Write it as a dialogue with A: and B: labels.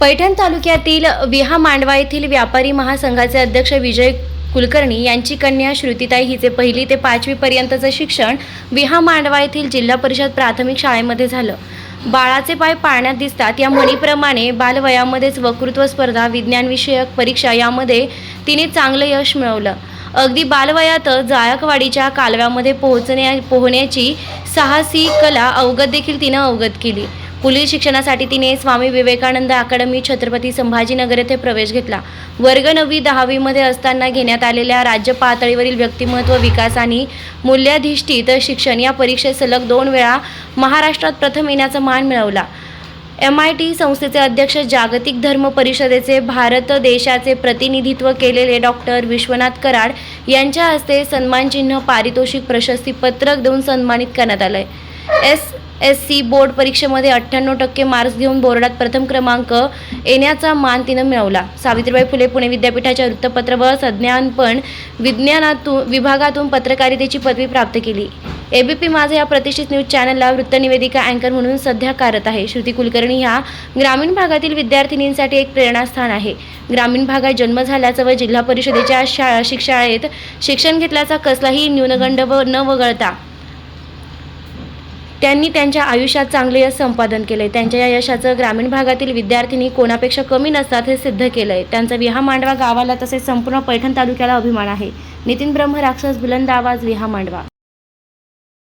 A: पैठण तालुक्यातील विहा मांडवा येथील व्यापारी महासंघाचे अध्यक्ष विजय कुलकर्णी यांची कन्या श्रुतीताई हिचे पहिली ते पाचवी पर्यंतचं शिक्षण विहा मांडवा येथील जिल्हा परिषद प्राथमिक शाळेमध्ये झालं. बाळाचे पाय पाळण्यात दिसतात या म्हणीप्रमाणे बालवयामध्येच वक्तृत्व स्पर्धा विज्ञानविषयक परीक्षा यामध्ये तिने चांगलं यश मिळवलं. अगदी बालवयातच जायकवाडीच्या कालव्यामध्ये पोहोचण्या पोहण्याची साहसी कला अवगत देखील तिनं अवगत केली. पुलिस शिक्षणासाठी तिने स्वामी विवेकानंद अकादमी छत्रपती संभाजीनगर येथे प्रवेश घेतला. वर्ग नववी दहावीमध्ये असताना घेण्यात आलेल्या राज्य पातळीवरील व्यक्तिमत्व विकास आणि मूल्याधिष्ठित शिक्षण या परीक्षेत सलग दोन वेळा महाराष्ट्रात प्रथम येण्याचा मान मिळवला. एम आय टी संस्थेचे अध्यक्ष जागतिक धर्म परिषदेचे भारत देशाचे प्रतिनिधित्व केलेले डॉक्टर विश्वनाथ कराड यांच्या हस्ते सन्मानचिन्ह पारितोषिक प्रशस्ती पत्रक देऊन सन्मानित करण्यात आलं आहे एस. एस सी बोर्ड परीक्षेमध्ये अठ्ठ्याण्णव टक्के मार्क्स घेऊन बोर्डात प्रथम क्रमांक येण्याचा मान तिनं मिळवला. सावित्रीबाई फुले पुणे विद्यापीठाच्या वृत्तपत्र व संज्ञानपण विज्ञानातून विभागातून पत्रकारितेची पदवी प्राप्त केली. एबीपी माझा या प्रतिष्ठित न्यूज चॅनलला वृत्तनिवेदिका अँकर म्हणून सध्या कार्यरत आहे. श्रुती कुलकर्णी ह्या ग्रामीण भागातील विद्यार्थिनींसाठी एक प्रेरणास्थान आहे. ग्रामीण भागात जन्म झाल्याचं व जिल्हा परिषदेच्या शा शिक्षाळेत शिक्षण घेतल्याचा कसलाही न्यूनगंड व न वगळता त्यांनी त्यांच्या आयुष्यात चांगले यश संपादन केले त्यांच्या या यशाचं ग्रामीण भागातील विद्यार्थिनी कोणापेक्षा कमी नसतात हे सिद्ध केलंय. त्यांचा विहा मांडवा गावाला तसेच संपूर्ण पैठण तालुक्याला अभिमान आहे. नितीन ब्रह्म राक्षस बुलंद आवाज विहा मांडवा.